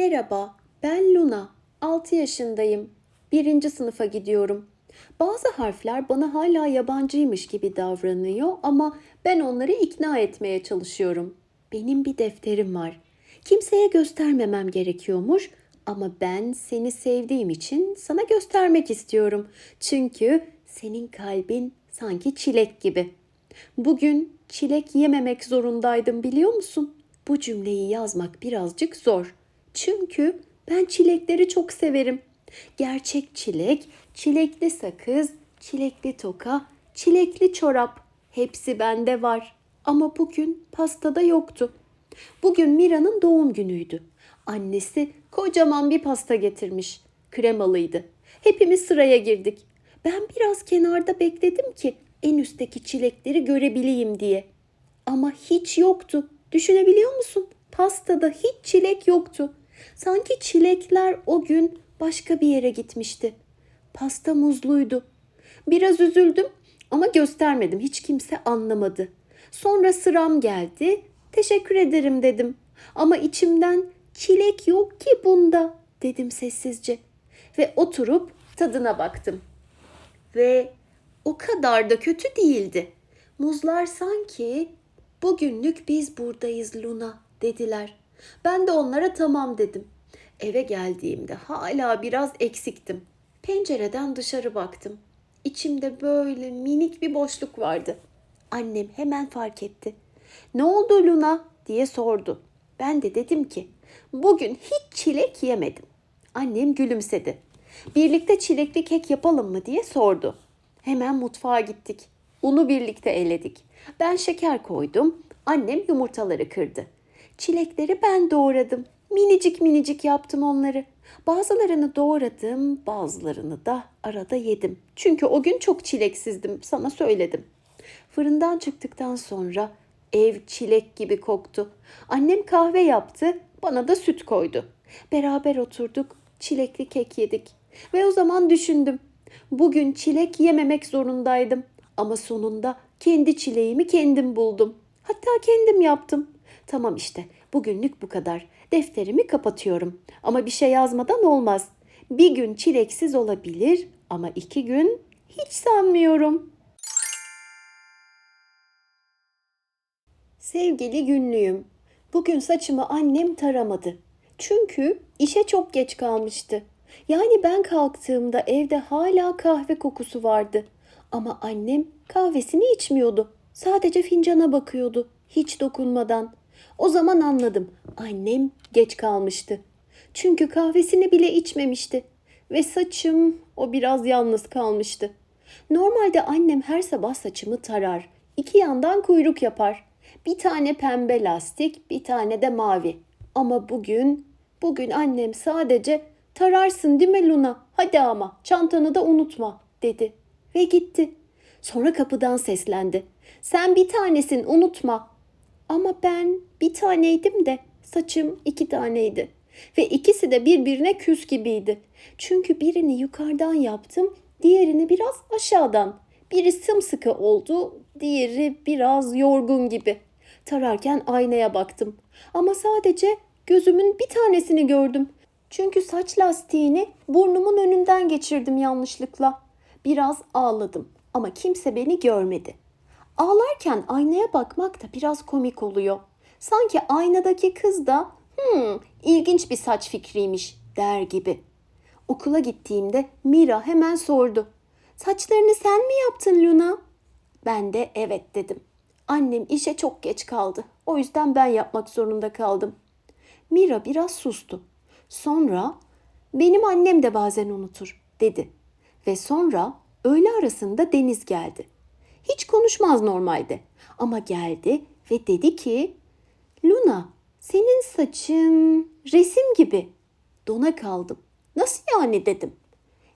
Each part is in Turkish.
Merhaba, ben Luna. 6 yaşındayım. Birinci sınıfa gidiyorum. Bazı harfler bana hala yabancıymış gibi davranıyor ama ben onları ikna etmeye çalışıyorum. Benim bir defterim var. Kimseye göstermemem gerekiyormuş ama ben seni sevdiğim için sana göstermek istiyorum. Çünkü senin kalbin sanki çilek gibi. Bugün çilek yememek zorundaydım biliyor musun? Bu cümleyi yazmak birazcık zor. Çünkü ben çilekleri çok severim. Gerçek çilek, çilekli sakız, çilekli toka, çilekli çorap hepsi bende var. Ama bugün pastada yoktu. Bugün Mira'nın doğum günüydü. Annesi kocaman bir pasta getirmiş. Kremalıydı. Hepimiz sıraya girdik. Ben biraz kenarda bekledim ki en üstteki çilekleri görebileyim diye. Ama hiç yoktu. Düşünebiliyor musun? Pastada hiç çilek yoktu. Sanki çilekler o gün başka bir yere gitmişti. Pasta muzluydu. Biraz üzüldüm ama göstermedim. Hiç kimse anlamadı. Sonra sıram geldi. Teşekkür ederim dedim. Ama içimden çilek yok ki bunda dedim sessizce. Ve oturup tadına baktım. Ve o kadar da kötü değildi. Muzlar sanki bugünlük biz buradayız Luna dediler. Ben de onlara tamam dedim. Eve geldiğimde hala biraz eksiktim. Pencereden dışarı baktım. İçimde böyle minik bir boşluk vardı. Annem hemen fark etti. Ne oldu Luna diye sordu. Ben de dedim ki bugün hiç çilek yemedim. Annem gülümsedi. Birlikte çilekli kek yapalım mı diye sordu. Hemen mutfağa gittik. Unu birlikte eledik. Ben şeker koydum. Annem yumurtaları kırdı. Çilekleri ben doğradım. Minicik minicik yaptım onları. Bazılarını doğradım, bazılarını da arada yedim. Çünkü o gün çok çileksizdim, sana söyledim. Fırından çıktıktan sonra ev çilek gibi koktu. Annem kahve yaptı, bana da süt koydu. Beraber oturduk, çilekli kek yedik. Ve o zaman düşündüm. Bugün çilek yememek zorundaydım. Ama sonunda kendi çileğimi kendim buldum. Hatta kendim yaptım. Tamam işte bugünlük bu kadar. Defterimi kapatıyorum. Ama bir şey yazmadan olmaz. Bir gün çileksiz olabilir ama iki gün hiç sanmıyorum. Sevgili günlüğüm, bugün saçımı annem taramadı. Çünkü işe çok geç kalmıştı. Yani ben kalktığımda evde hala kahve kokusu vardı. Ama annem kahvesini içmiyordu. Sadece fincana bakıyordu, hiç dokunmadan. O zaman anladım. Annem geç kalmıştı. Çünkü kahvesini bile içmemişti. Ve saçım o biraz yalnız kalmıştı. Normalde annem her sabah saçımı tarar. İki yandan kuyruk yapar. Bir tane pembe lastik, bir tane de mavi. Ama bugün, bugün annem sadece tararsın değil mi Luna? Hadi ama çantanı da unutma dedi. Ve gitti. Sonra kapıdan seslendi. Sen bir tanesin unutma. Ama ben bir taneydim de saçım iki taneydi. Ve ikisi de birbirine küs gibiydi. Çünkü birini yukarıdan yaptım, diğerini biraz aşağıdan. Biri sımsıkı oldu, diğeri biraz yorgun gibi. Tararken aynaya baktım. Ama sadece gözümün bir tanesini gördüm. Çünkü saç lastiğini burnumun önünden geçirdim yanlışlıkla. Biraz ağladım ama kimse beni görmedi. Ağlarken aynaya bakmak da biraz komik oluyor. Sanki aynadaki kız da hmm, ilginç bir saç fikriymiş der gibi. Okula gittiğimde Mira hemen sordu. Saçlarını sen mi yaptın Luna? Ben de evet dedim. Annem işe çok geç kaldı. O yüzden ben yapmak zorunda kaldım. Mira biraz sustu. Sonra benim annem de bazen unutur dedi. Ve sonra öğle arasında Deniz geldi. Hiç konuşmaz normalde ama geldi ve dedi ki Luna senin saçın resim gibi. Dona kaldım. Nasıl yani dedim.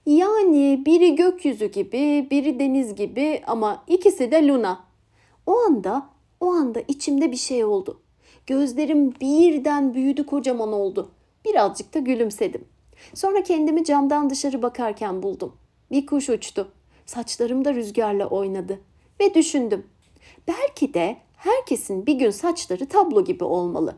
Yani biri gökyüzü gibi, biri deniz gibi ama ikisi de Luna. O anda, o anda içimde bir şey oldu. Gözlerim birden büyüdü kocaman oldu. Birazcık da gülümsedim. Sonra kendimi camdan dışarı bakarken buldum. Bir kuş uçtu. Saçlarım da rüzgarla oynadı. Ve düşündüm. Belki de herkesin bir gün saçları tablo gibi olmalı.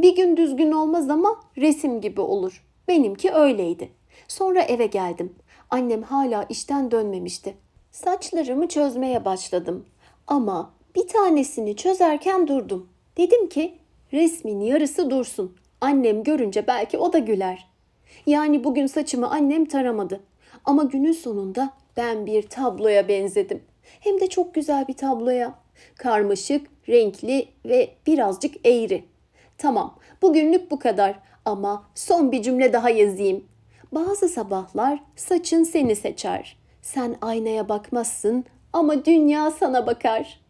Bir gün düzgün olmaz ama resim gibi olur. Benimki öyleydi. Sonra eve geldim. Annem hala işten dönmemişti. Saçlarımı çözmeye başladım. Ama bir tanesini çözerken durdum. Dedim ki resmin yarısı dursun. Annem görünce belki o da güler. Yani bugün saçımı annem taramadı. Ama günün sonunda ben bir tabloya benzedim. Hem de çok güzel bir tabloya. Karmaşık, renkli ve birazcık eğri. Tamam, bugünlük bu kadar ama son bir cümle daha yazayım. Bazı sabahlar saçın seni seçer. Sen aynaya bakmazsın ama dünya sana bakar.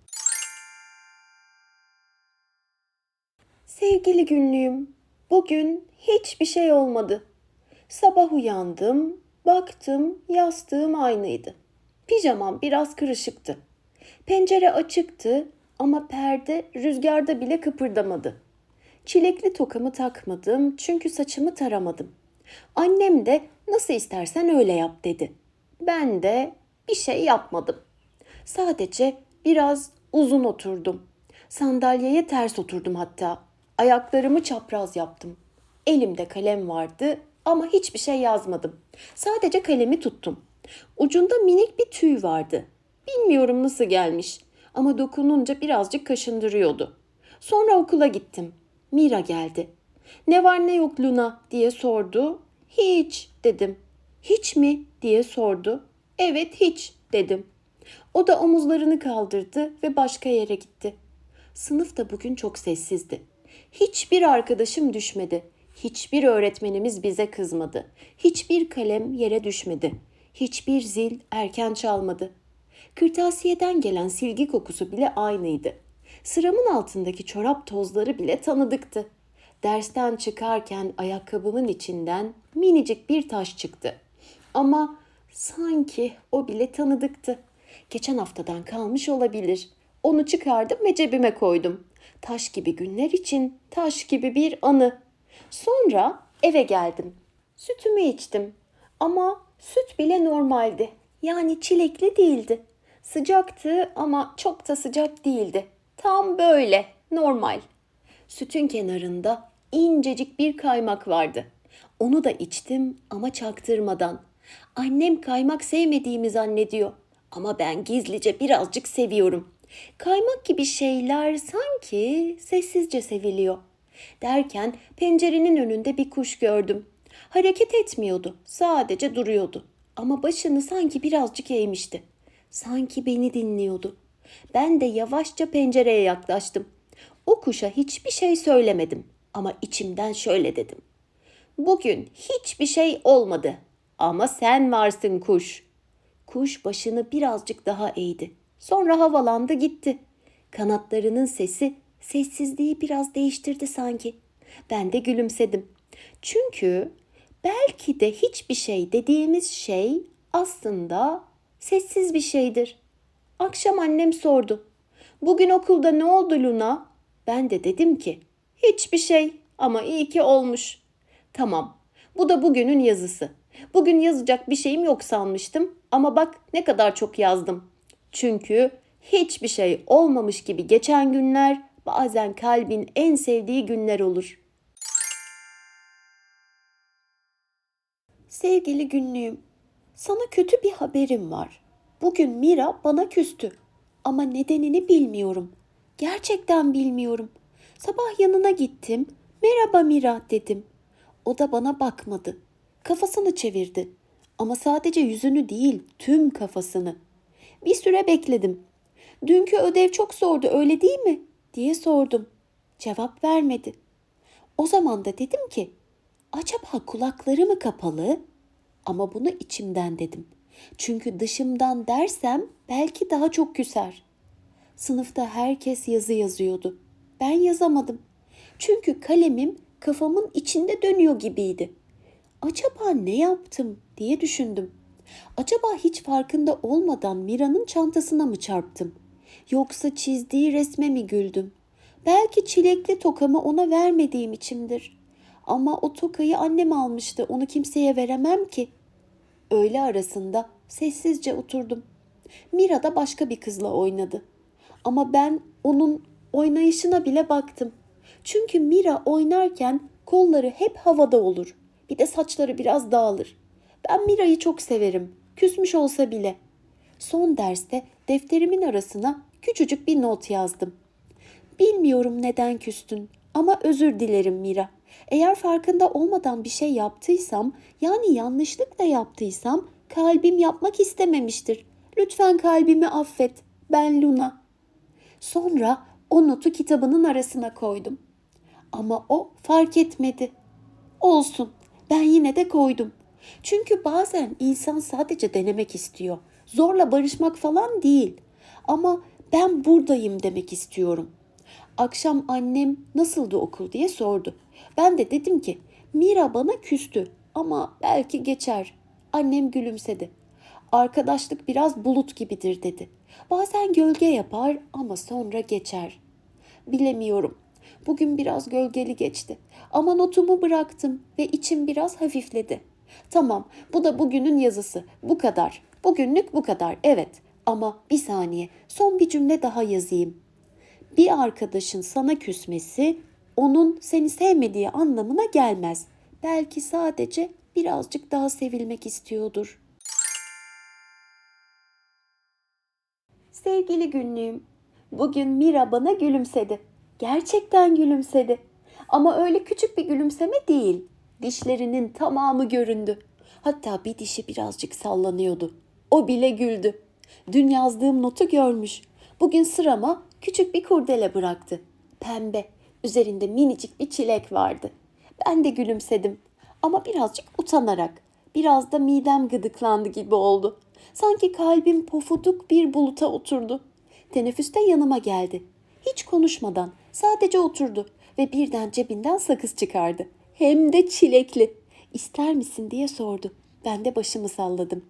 Sevgili günlüğüm, bugün hiçbir şey olmadı. Sabah uyandım, baktım yastığım aynıydı. Pijamam biraz kırışıktı. Pencere açıktı ama perde rüzgarda bile kıpırdamadı. Çilekli tokamı takmadım çünkü saçımı taramadım. Annem de nasıl istersen öyle yap dedi. Ben de bir şey yapmadım. Sadece biraz uzun oturdum. Sandalyeye ters oturdum hatta. Ayaklarımı çapraz yaptım. Elimde kalem vardı ama hiçbir şey yazmadım. Sadece kalemi tuttum. Ucunda minik bir tüy vardı. Bilmiyorum nasıl gelmiş ama dokununca birazcık kaşındırıyordu. Sonra okula gittim. Mira geldi. Ne var ne yok Luna diye sordu. Hiç dedim. Hiç mi diye sordu. Evet hiç dedim. O da omuzlarını kaldırdı ve başka yere gitti. Sınıf da bugün çok sessizdi. Hiçbir arkadaşım düşmedi. Hiçbir öğretmenimiz bize kızmadı. Hiçbir kalem yere düşmedi. Hiçbir zil erken çalmadı. Kırtasiyeden gelen silgi kokusu bile aynıydı. Sıramın altındaki çorap tozları bile tanıdıktı. Dersten çıkarken ayakkabımın içinden minicik bir taş çıktı. Ama sanki o bile tanıdıktı. Geçen haftadan kalmış olabilir. Onu çıkardım ve cebime koydum. Taş gibi günler için taş gibi bir anı. Sonra eve geldim. Sütümü içtim. Ama süt bile normaldi. Yani çilekli değildi. Sıcaktı ama çok da sıcak değildi. Tam böyle, normal. Sütün kenarında incecik bir kaymak vardı. Onu da içtim ama çaktırmadan. Annem kaymak sevmediğimi zannediyor ama ben gizlice birazcık seviyorum. Kaymak gibi şeyler sanki sessizce seviliyor. Derken pencerenin önünde bir kuş gördüm. Hareket etmiyordu, sadece duruyordu. Ama başını sanki birazcık eğmişti. Sanki beni dinliyordu. Ben de yavaşça pencereye yaklaştım. O kuşa hiçbir şey söylemedim ama içimden şöyle dedim. Bugün hiçbir şey olmadı ama sen varsın kuş. Kuş başını birazcık daha eğdi. Sonra havalandı gitti. Kanatlarının sesi sessizliği biraz değiştirdi sanki. Ben de gülümsedim. Çünkü belki de hiçbir şey dediğimiz şey aslında sessiz bir şeydir. Akşam annem sordu. Bugün okulda ne oldu Luna? Ben de dedim ki hiçbir şey ama iyi ki olmuş. Tamam bu da bugünün yazısı. Bugün yazacak bir şeyim yok sanmıştım ama bak ne kadar çok yazdım. Çünkü hiçbir şey olmamış gibi geçen günler bazen kalbin en sevdiği günler olur. Sevgili günlüğüm, sana kötü bir haberim var. Bugün Mira bana küstü. Ama nedenini bilmiyorum. Gerçekten bilmiyorum. Sabah yanına gittim. Merhaba Mira dedim. O da bana bakmadı. Kafasını çevirdi. Ama sadece yüzünü değil, tüm kafasını. Bir süre bekledim. Dünkü ödev çok zordu, öyle değil mi? diye sordum. Cevap vermedi. O zaman da dedim ki, acaba kulakları mı kapalı? Ama bunu içimden dedim. Çünkü dışımdan dersem belki daha çok küser. Sınıfta herkes yazı yazıyordu. Ben yazamadım. Çünkü kalemim kafamın içinde dönüyor gibiydi. Acaba ne yaptım diye düşündüm. Acaba hiç farkında olmadan Mira'nın çantasına mı çarptım? Yoksa çizdiği resme mi güldüm? Belki çilekli tokamı ona vermediğim içindir. Ama o tokayı annem almıştı. Onu kimseye veremem ki. Öğle arasında sessizce oturdum. Mira da başka bir kızla oynadı. Ama ben onun oynayışına bile baktım. Çünkü Mira oynarken kolları hep havada olur. Bir de saçları biraz dağılır. Ben Mira'yı çok severim. Küsmüş olsa bile. Son derste defterimin arasına küçücük bir not yazdım. Bilmiyorum neden küstün ama özür dilerim Mira. Eğer farkında olmadan bir şey yaptıysam, yani yanlışlıkla yaptıysam kalbim yapmak istememiştir. Lütfen kalbimi affet. Ben Luna. Sonra o notu kitabının arasına koydum. Ama o fark etmedi. Olsun. Ben yine de koydum. Çünkü bazen insan sadece denemek istiyor. Zorla barışmak falan değil. Ama ben buradayım demek istiyorum. Akşam annem nasıldı okul diye sordu. Ben de dedim ki Mira bana küstü ama belki geçer. Annem gülümsedi. Arkadaşlık biraz bulut gibidir dedi. Bazen gölge yapar ama sonra geçer. Bilemiyorum. Bugün biraz gölgeli geçti. Ama notumu bıraktım ve içim biraz hafifledi. Tamam, bu da bugünün yazısı. Bu kadar. Bugünlük bu kadar. Evet. Ama bir saniye. Son bir cümle daha yazayım. Bir arkadaşın sana küsmesi onun seni sevmediği anlamına gelmez. Belki sadece birazcık daha sevilmek istiyordur. Sevgili günlüğüm, bugün Mira bana gülümsedi. Gerçekten gülümsedi. Ama öyle küçük bir gülümseme değil. Dişlerinin tamamı göründü. Hatta bir dişi birazcık sallanıyordu. O bile güldü. Dün yazdığım notu görmüş. Bugün sırama küçük bir kurdele bıraktı. Pembe, üzerinde minicik bir çilek vardı. Ben de gülümsedim ama birazcık utanarak. Biraz da midem gıdıklandı gibi oldu. Sanki kalbim pofuduk bir buluta oturdu. Teneffüste yanıma geldi. Hiç konuşmadan sadece oturdu ve birden cebinden sakız çıkardı. Hem de çilekli. İster misin diye sordu. Ben de başımı salladım.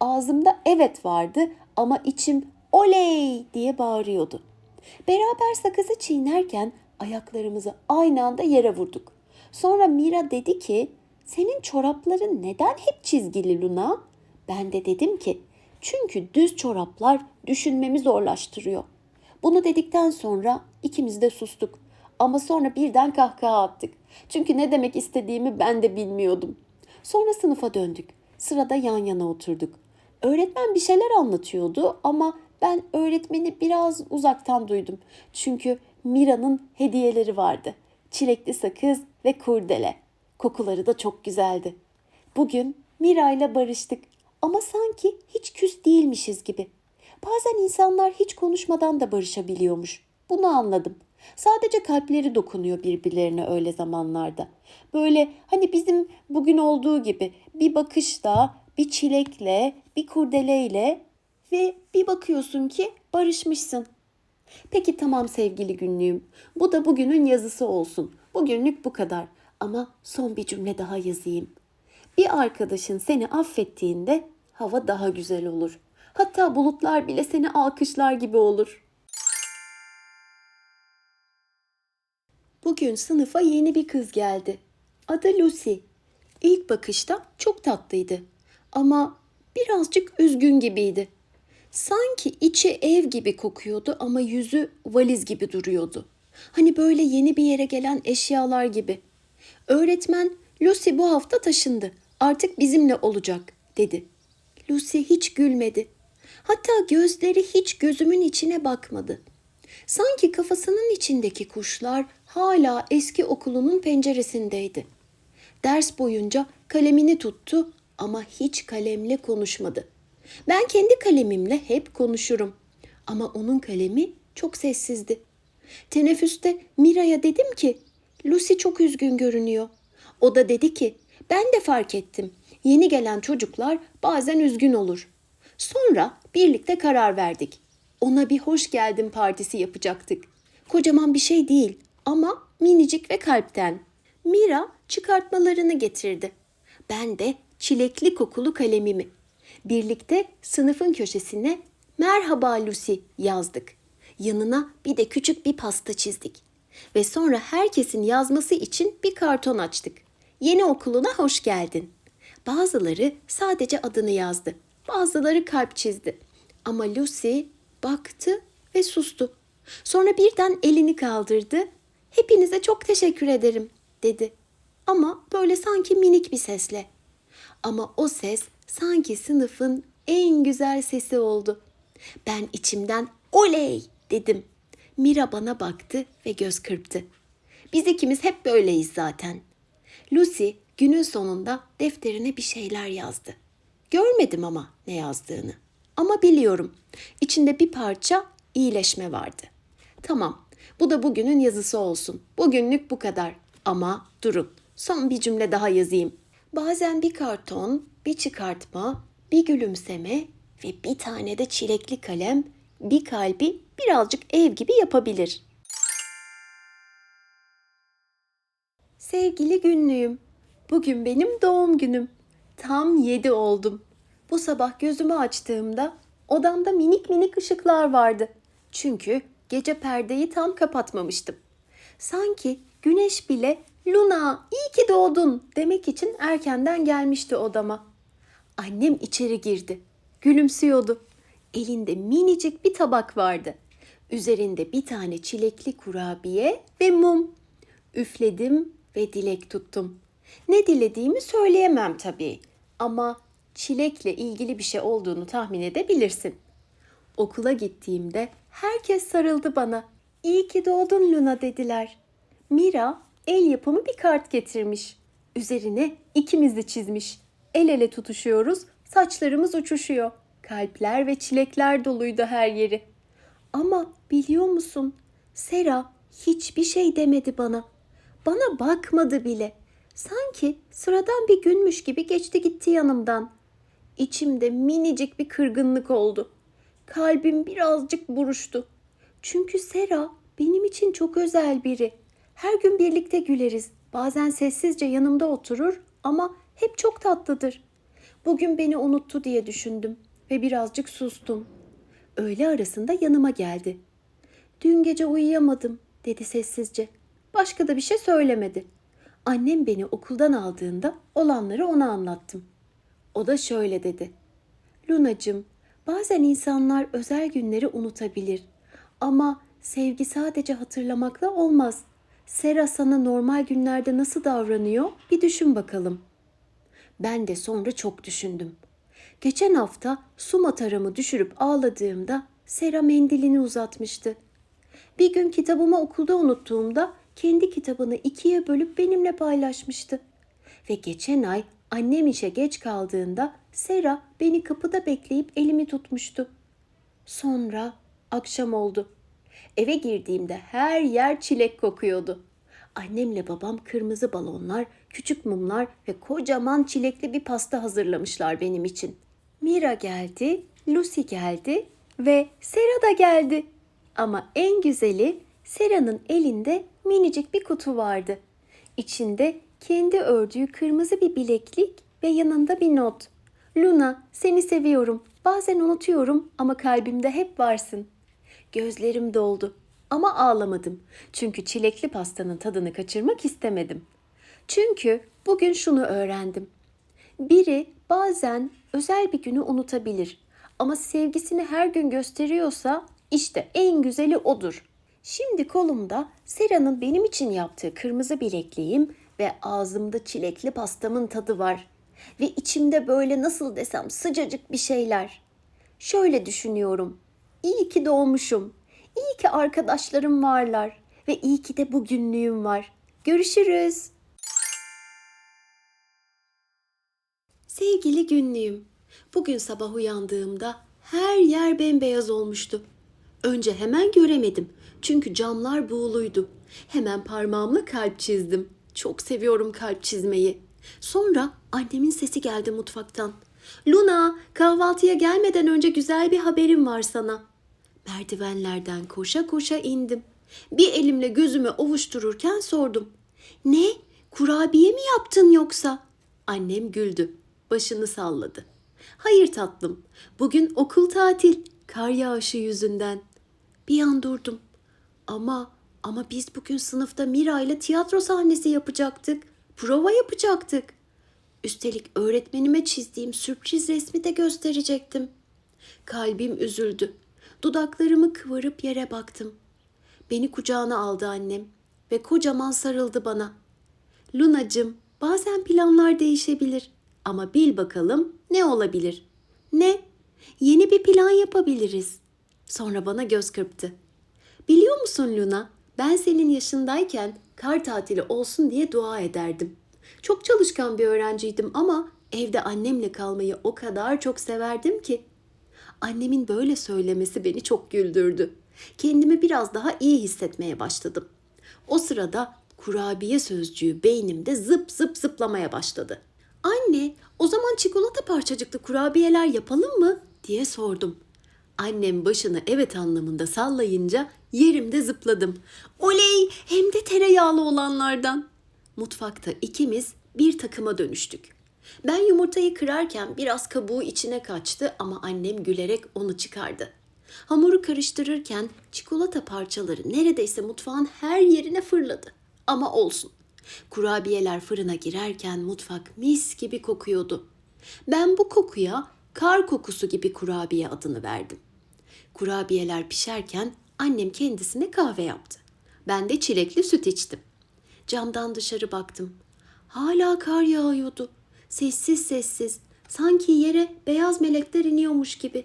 Ağzımda evet vardı ama içim oley diye bağırıyordu. Beraber sakızı çiğnerken ayaklarımızı aynı anda yere vurduk. Sonra Mira dedi ki, senin çorapların neden hep çizgili Luna? Ben de dedim ki, çünkü düz çoraplar düşünmemi zorlaştırıyor. Bunu dedikten sonra ikimiz de sustuk. Ama sonra birden kahkaha attık. Çünkü ne demek istediğimi ben de bilmiyordum. Sonra sınıfa döndük. Sırada yan yana oturduk. Öğretmen bir şeyler anlatıyordu ama ben öğretmeni biraz uzaktan duydum. Çünkü Mira'nın hediyeleri vardı. Çilekli sakız ve kurdele. Kokuları da çok güzeldi. Bugün Mira ile barıştık ama sanki hiç küs değilmişiz gibi. Bazen insanlar hiç konuşmadan da barışabiliyormuş. Bunu anladım. Sadece kalpleri dokunuyor birbirlerine öyle zamanlarda. Böyle hani bizim bugün olduğu gibi bir bakışla, bir çilekle, bir kurdeleyle ve bir bakıyorsun ki barışmışsın. Peki tamam sevgili günlüğüm. Bu da bugünün yazısı olsun. Bugünlük bu kadar. Ama son bir cümle daha yazayım. Bir arkadaşın seni affettiğinde hava daha güzel olur. Hatta bulutlar bile seni alkışlar gibi olur. Bugün sınıfa yeni bir kız geldi. Adı Lucy. İlk bakışta çok tatlıydı ama birazcık üzgün gibiydi. Sanki içi ev gibi kokuyordu ama yüzü valiz gibi duruyordu. Hani böyle yeni bir yere gelen eşyalar gibi. Öğretmen Lucy bu hafta taşındı. Artık bizimle olacak dedi. Lucy hiç gülmedi. Hatta gözleri hiç gözümün içine bakmadı. Sanki kafasının içindeki kuşlar hala eski okulunun penceresindeydi. Ders boyunca kalemini tuttu ama hiç kalemle konuşmadı. Ben kendi kalemimle hep konuşurum ama onun kalemi çok sessizdi. Teneffüste Mira'ya dedim ki, Lucy çok üzgün görünüyor. O da dedi ki, ben de fark ettim. Yeni gelen çocuklar bazen üzgün olur. Sonra birlikte karar verdik. Ona bir hoş geldin partisi yapacaktık. Kocaman bir şey değil ama minicik ve kalpten. Mira çıkartmalarını getirdi. Ben de çilekli kokulu kalemimi. Birlikte sınıfın köşesine merhaba Lucy yazdık. Yanına bir de küçük bir pasta çizdik. Ve sonra herkesin yazması için bir karton açtık. Yeni okuluna hoş geldin. Bazıları sadece adını yazdı. Bazıları kalp çizdi. Ama Lucy baktı ve sustu. Sonra birden elini kaldırdı. Hepinize çok teşekkür ederim dedi. Ama böyle sanki minik bir sesle. Ama o ses sanki sınıfın en güzel sesi oldu. Ben içimden oley dedim. Mira bana baktı ve göz kırptı. Biz ikimiz hep böyleyiz zaten. Lucy günün sonunda defterine bir şeyler yazdı. Görmedim ama ne yazdığını. Ama biliyorum. İçinde bir parça iyileşme vardı. Tamam. Bu da bugünün yazısı olsun. Bugünlük bu kadar. Ama durun. Son bir cümle daha yazayım. Bazen bir karton, bir çıkartma, bir gülümseme ve bir tane de çilekli kalem bir kalbi birazcık ev gibi yapabilir. Sevgili günlüğüm, bugün benim doğum günüm. Tam yedi oldum. Bu sabah gözümü açtığımda odamda minik minik ışıklar vardı. Çünkü gece perdeyi tam kapatmamıştım. Sanki güneş bile Luna iyi ki doğdun demek için erkenden gelmişti odama. Annem içeri girdi. Gülümsüyordu. Elinde minicik bir tabak vardı. Üzerinde bir tane çilekli kurabiye ve mum. Üfledim ve dilek tuttum. Ne dilediğimi söyleyemem tabii ama çilekle ilgili bir şey olduğunu tahmin edebilirsin. Okula gittiğimde herkes sarıldı bana. İyi ki doğdun Luna dediler. Mira el yapımı bir kart getirmiş. Üzerine ikimiz de çizmiş. El ele tutuşuyoruz, saçlarımız uçuşuyor. Kalpler ve çilekler doluydu her yeri. Ama biliyor musun? Sera hiçbir şey demedi bana. Bana bakmadı bile. Sanki sıradan bir günmüş gibi geçti gitti yanımdan. İçimde minicik bir kırgınlık oldu. Kalbim birazcık buruştu. Çünkü Sera benim için çok özel biri. Her gün birlikte güleriz. Bazen sessizce yanımda oturur ama hep çok tatlıdır. Bugün beni unuttu diye düşündüm ve birazcık sustum. Öğle arasında yanıma geldi. Dün gece uyuyamadım dedi sessizce. Başka da bir şey söylemedi. Annem beni okuldan aldığında olanları ona anlattım. O da şöyle dedi. Lunacığım, bazen insanlar özel günleri unutabilir. Ama sevgi sadece hatırlamakla olmaz. Sera sana normal günlerde nasıl davranıyor bir düşün bakalım. Ben de sonra çok düşündüm. Geçen hafta su mataramı düşürüp ağladığımda Sera mendilini uzatmıştı. Bir gün kitabımı okulda unuttuğumda kendi kitabını ikiye bölüp benimle paylaşmıştı. Ve geçen ay annem işe geç kaldığında Sera beni kapıda bekleyip elimi tutmuştu. Sonra akşam oldu. Eve girdiğimde her yer çilek kokuyordu. Annemle babam kırmızı balonlar, küçük mumlar ve kocaman çilekli bir pasta hazırlamışlar benim için. Mira geldi, Lucy geldi ve Sera da geldi. Ama en güzeli Sera'nın elinde minicik bir kutu vardı. İçinde kendi ördüğü kırmızı bir bileklik ve yanında bir not. Luna, seni seviyorum. Bazen unutuyorum ama kalbimde hep varsın. Gözlerim doldu ama ağlamadım. Çünkü çilekli pastanın tadını kaçırmak istemedim. Çünkü bugün şunu öğrendim. Biri bazen özel bir günü unutabilir ama sevgisini her gün gösteriyorsa işte en güzeli odur. Şimdi kolumda Sera'nın benim için yaptığı kırmızı bilekliğim ve ağzımda çilekli pastamın tadı var. Ve içimde böyle nasıl desem sıcacık bir şeyler. Şöyle düşünüyorum. İyi ki doğmuşum. İyi ki arkadaşlarım varlar. Ve iyi ki de bugünlüğüm var. Görüşürüz. Sevgili günlüğüm. Bugün sabah uyandığımda her yer bembeyaz olmuştu. Önce hemen göremedim. Çünkü camlar buğuluydu. Hemen parmağımla kalp çizdim. Çok seviyorum kalp çizmeyi. Sonra annemin sesi geldi mutfaktan. Luna, kahvaltıya gelmeden önce güzel bir haberim var sana. Merdivenlerden koşa koşa indim. Bir elimle gözümü ovuştururken sordum. Ne? Kurabiye mi yaptın yoksa? Annem güldü. Başını salladı. Hayır tatlım. Bugün okul tatil. Kar yağışı yüzünden. Bir an durdum. Ama ama biz bugün sınıfta Mira ile tiyatro sahnesi yapacaktık. Prova yapacaktık. Üstelik öğretmenime çizdiğim sürpriz resmi de gösterecektim. Kalbim üzüldü. Dudaklarımı kıvırıp yere baktım. Beni kucağına aldı annem. ve kocaman sarıldı bana. Lunacım, bazen planlar değişebilir ama bil bakalım ne olabilir? Ne? Yeni bir plan yapabiliriz. Sonra bana göz kırptı. Biliyor musun Luna, ben senin yaşındayken kar tatili olsun diye dua ederdim. Çok çalışkan bir öğrenciydim ama evde annemle kalmayı o kadar çok severdim ki. Annemin böyle söylemesi beni çok güldürdü. Kendimi biraz daha iyi hissetmeye başladım. O sırada kurabiye sözcüğü beynimde zıp zıp zıplamaya başladı. Anne, o zaman çikolata parçacıklı kurabiyeler yapalım mı? diye sordum. Annem başını evet anlamında sallayınca yerimde zıpladım. Oley! Hem de tereyağlı olanlardan. Mutfakta ikimiz bir takıma dönüştük. Ben yumurtayı kırarken biraz kabuğu içine kaçtı ama annem gülerek onu çıkardı. Hamuru karıştırırken çikolata parçaları neredeyse mutfağın her yerine fırladı. Ama olsun. Kurabiyeler fırına girerken mutfak mis gibi kokuyordu. Ben bu kokuya kar kokusu gibi kurabiye adını verdim. Kurabiyeler pişerken annem kendisine kahve yaptı. Ben de çilekli süt içtim. Camdan dışarı baktım. Hala kar yağıyordu. Sessiz sessiz, sanki yere beyaz melekler iniyormuş gibi.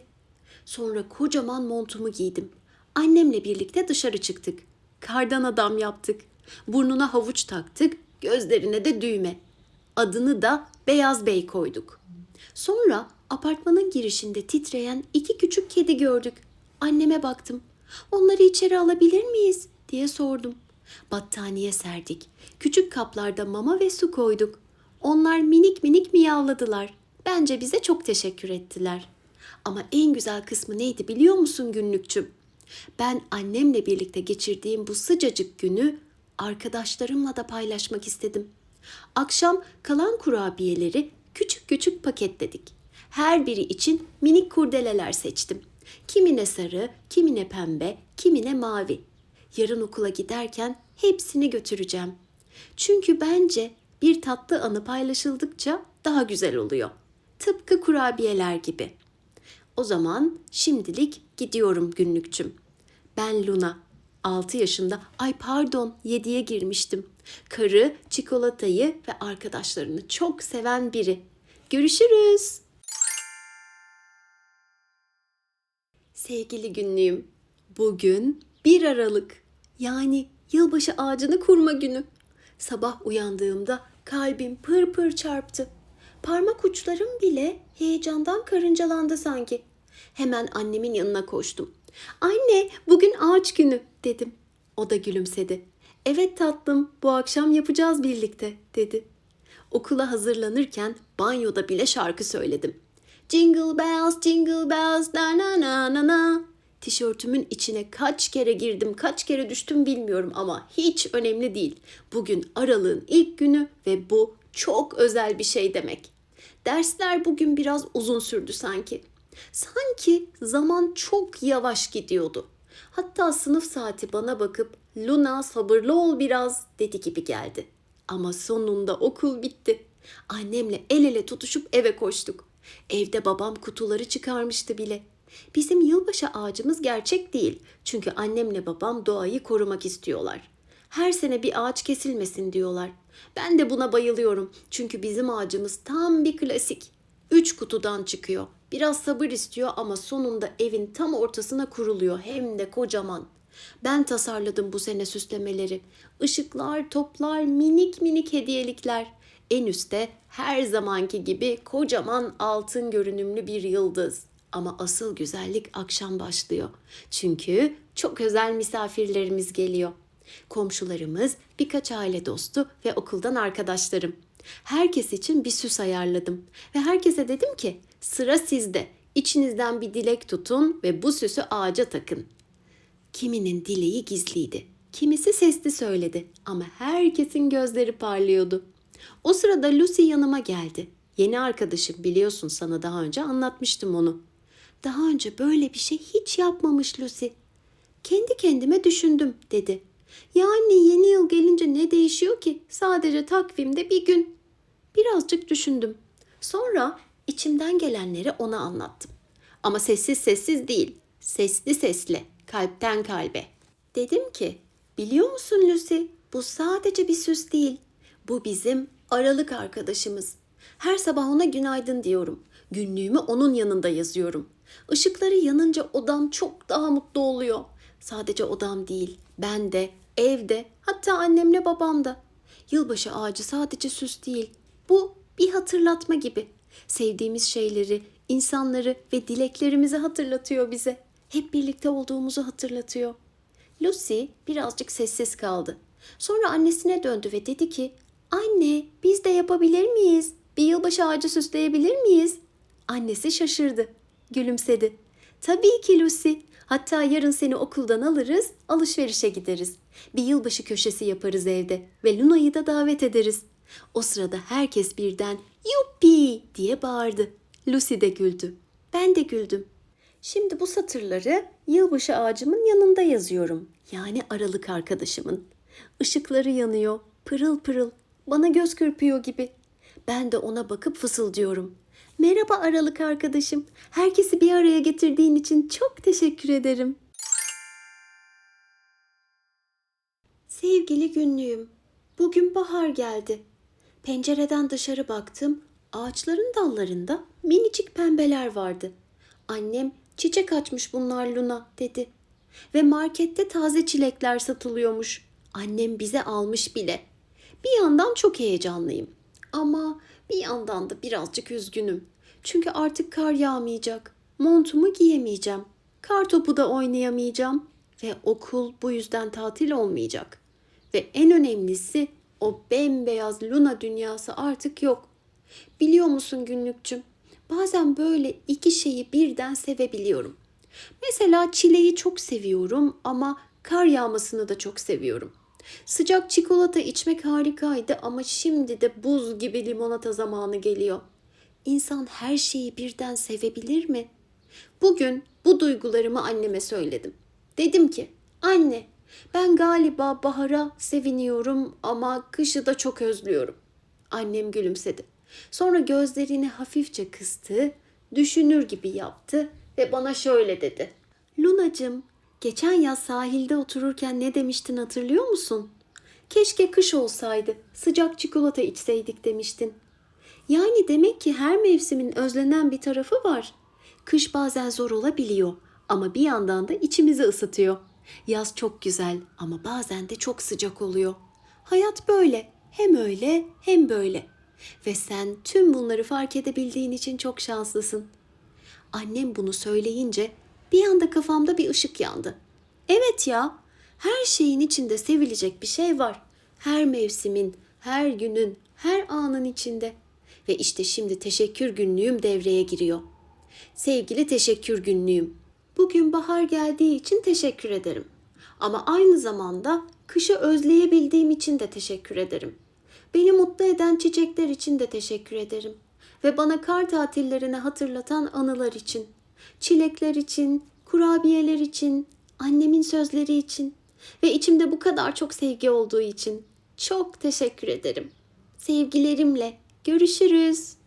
Sonra kocaman montumu giydim. Annemle birlikte dışarı çıktık. Kardan adam yaptık. Burnuna havuç taktık, gözlerine de düğme. Adını da Beyaz Bey koyduk. Sonra apartmanın girişinde titreyen iki küçük kedi gördük. Anneme baktım. Onları içeri alabilir miyiz diye sordum. Battaniye serdik. Küçük kaplarda mama ve su koyduk. Onlar minik minik miyavladılar. Bence bize çok teşekkür ettiler. Ama en güzel kısmı neydi biliyor musun günlükçüm? Ben annemle birlikte geçirdiğim bu sıcacık günü arkadaşlarımla da paylaşmak istedim. Akşam kalan kurabiyeleri küçük küçük paketledik. Her biri için minik kurdeleler seçtim. Kimine sarı, kimine pembe, kimine mavi. Yarın okula giderken hepsini götüreceğim. Çünkü bence bir tatlı anı paylaşıldıkça daha güzel oluyor. Tıpkı kurabiyeler gibi. O zaman şimdilik gidiyorum günlükçüm. Ben Luna. 6 yaşında, ay pardon 7'ye girmiştim. Karı, çikolatayı ve arkadaşlarını çok seven biri. Görüşürüz. Sevgili günlüğüm, bugün 1 Aralık yani yılbaşı ağacını kurma günü. Sabah uyandığımda kalbim pır pır çarptı. Parmak uçlarım bile heyecandan karıncalandı sanki. Hemen annemin yanına koştum. Anne, bugün ağaç günü dedim. O da gülümsedi. Evet tatlım, bu akşam yapacağız birlikte dedi. Okula hazırlanırken banyoda bile şarkı söyledim. Jingle bells, jingle bells, na na na na na. Tişörtümün içine kaç kere girdim, kaç kere düştüm bilmiyorum ama hiç önemli değil. Bugün aralığın ilk günü ve bu çok özel bir şey demek. Dersler bugün biraz uzun sürdü sanki. Sanki zaman çok yavaş gidiyordu. Hatta sınıf saati bana bakıp Luna sabırlı ol biraz dedi gibi geldi. Ama sonunda okul bitti. Annemle el ele tutuşup eve koştuk. Evde babam kutuları çıkarmıştı bile. Bizim yılbaşı ağacımız gerçek değil. Çünkü annemle babam doğayı korumak istiyorlar. Her sene bir ağaç kesilmesin diyorlar. Ben de buna bayılıyorum. Çünkü bizim ağacımız tam bir klasik. Üç kutudan çıkıyor. Biraz sabır istiyor ama sonunda evin tam ortasına kuruluyor. Hem de kocaman. Ben tasarladım bu sene süslemeleri. Işıklar, toplar, minik minik hediyelikler. En üstte her zamanki gibi kocaman altın görünümlü bir yıldız. Ama asıl güzellik akşam başlıyor. Çünkü çok özel misafirlerimiz geliyor. Komşularımız, birkaç aile dostu ve okuldan arkadaşlarım. Herkes için bir süs ayarladım ve herkese dedim ki sıra sizde. İçinizden bir dilek tutun ve bu süsü ağaca takın. Kiminin dileği gizliydi. Kimisi sesli söyledi ama herkesin gözleri parlıyordu. O sırada Lucy yanıma geldi. Yeni arkadaşım biliyorsun sana daha önce anlatmıştım onu. Daha önce böyle bir şey hiç yapmamış Lucy. Kendi kendime düşündüm dedi. Yani yeni yıl gelince ne değişiyor ki? Sadece takvimde bir gün. Birazcık düşündüm. Sonra içimden gelenleri ona anlattım. Ama sessiz sessiz değil, sesli sesli, kalpten kalbe. Dedim ki, biliyor musun Lucy? Bu sadece bir süs değil. Bu bizim aralık arkadaşımız. Her sabah ona günaydın diyorum. Günlüğümü onun yanında yazıyorum. Işıkları yanınca odam çok daha mutlu oluyor. Sadece odam değil, ben de, evde, hatta annemle babam da. Yılbaşı ağacı sadece süs değil. Bu bir hatırlatma gibi. Sevdiğimiz şeyleri, insanları ve dileklerimizi hatırlatıyor bize. Hep birlikte olduğumuzu hatırlatıyor. Lucy birazcık sessiz kaldı. Sonra annesine döndü ve dedi ki, "Anne, biz de yapabilir miyiz? Bir yılbaşı ağacı süsleyebilir miyiz?" Annesi şaşırdı. Gülümsedi. "Tabii ki Lucy. Hatta yarın seni okuldan alırız, alışverişe gideriz. Bir yılbaşı köşesi yaparız evde ve Luna'yı da davet ederiz." O sırada herkes birden "Yuppi!" diye bağırdı. Lucy de güldü. Ben de güldüm. Şimdi bu satırları yılbaşı ağacımın yanında yazıyorum. Yani aralık arkadaşımın. Işıkları yanıyor, pırıl pırıl, bana göz kırpıyor gibi. Ben de ona bakıp fısıldıyorum. Merhaba aralık arkadaşım. Herkesi bir araya getirdiğin için çok teşekkür ederim. Sevgili günlüğüm, bugün bahar geldi. Pencereden dışarı baktım. Ağaçların dallarında minicik pembeler vardı. Annem çiçek açmış bunlar Luna dedi. Ve markette taze çilekler satılıyormuş. Annem bize almış bile. Bir yandan çok heyecanlıyım. Ama bir yandan da birazcık üzgünüm. Çünkü artık kar yağmayacak. Montumu giyemeyeceğim. Kar topu da oynayamayacağım. Ve okul bu yüzden tatil olmayacak. Ve en önemlisi o bembeyaz Luna dünyası artık yok. Biliyor musun günlükçüm? Bazen böyle iki şeyi birden sevebiliyorum. Mesela çileği çok seviyorum ama kar yağmasını da çok seviyorum. Sıcak çikolata içmek harikaydı ama şimdi de buz gibi limonata zamanı geliyor. İnsan her şeyi birden sevebilir mi? Bugün bu duygularımı anneme söyledim. Dedim ki, anne ben galiba bahara seviniyorum ama kışı da çok özlüyorum. Annem gülümsedi. Sonra gözlerini hafifçe kıstı, düşünür gibi yaptı ve bana şöyle dedi. Lunacığım, geçen yaz sahilde otururken ne demiştin hatırlıyor musun? Keşke kış olsaydı, sıcak çikolata içseydik demiştin. Yani demek ki her mevsimin özlenen bir tarafı var. Kış bazen zor olabiliyor ama bir yandan da içimizi ısıtıyor. Yaz çok güzel ama bazen de çok sıcak oluyor. Hayat böyle, hem öyle hem böyle. Ve sen tüm bunları fark edebildiğin için çok şanslısın. Annem bunu söyleyince bir anda kafamda bir ışık yandı. Evet ya, her şeyin içinde sevilecek bir şey var. Her mevsimin, her günün, her anın içinde. Ve işte şimdi teşekkür günlüğüm devreye giriyor. Sevgili teşekkür günlüğüm. Bugün bahar geldiği için teşekkür ederim. Ama aynı zamanda kışı özleyebildiğim için de teşekkür ederim. Beni mutlu eden çiçekler için de teşekkür ederim. Ve bana kar tatillerini hatırlatan anılar için. Çilekler için, kurabiyeler için, annemin sözleri için ve içimde bu kadar çok sevgi olduğu için çok teşekkür ederim. Sevgilerimle görüşürüz.